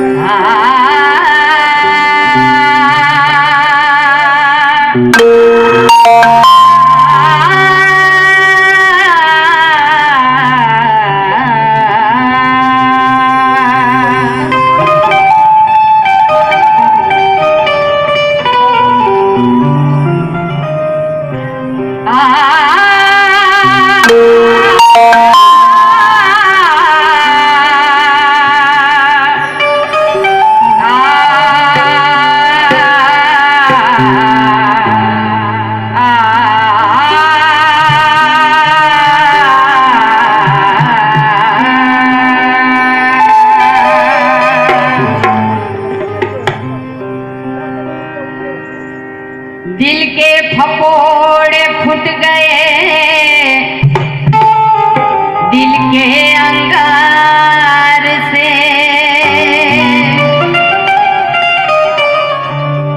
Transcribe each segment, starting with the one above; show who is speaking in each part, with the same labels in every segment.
Speaker 1: Ah. के फकोड़े फूट गए। दिल के अंगार से।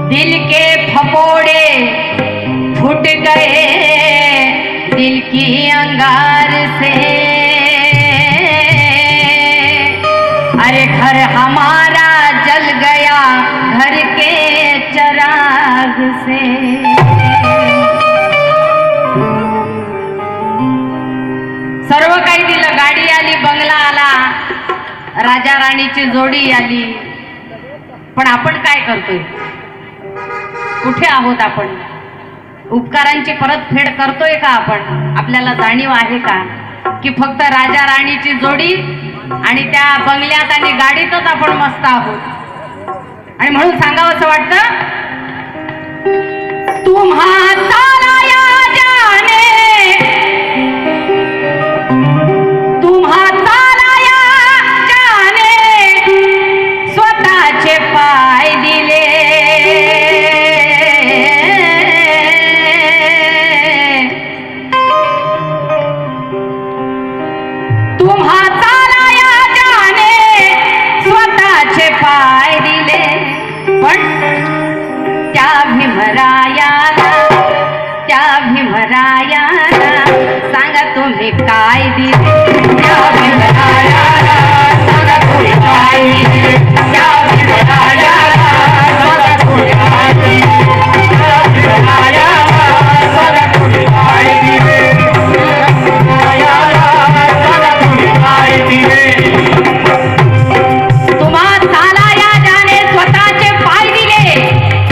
Speaker 1: दिल के फकोड़े फूट गए। दिल की अंगार से। अरे घर हमारा जल गया घर के चराग से। राजा राणीची जोडी आली. पण आपण काय करतोय? कुठे आहोत आपण? उपकारांची परतफेड करतोय का आपण? आपल्याला जाणीव आहे का? की फक्त राजा राणीची जोडी आणि त्या बंगल्यात आणि गाडीतच आपण मस्त आहोत. आणि म्हणून सांगावं असं वाटतं तुम्हा जाने. भीमराया सांगा तुम्ही काय दिले भीमराया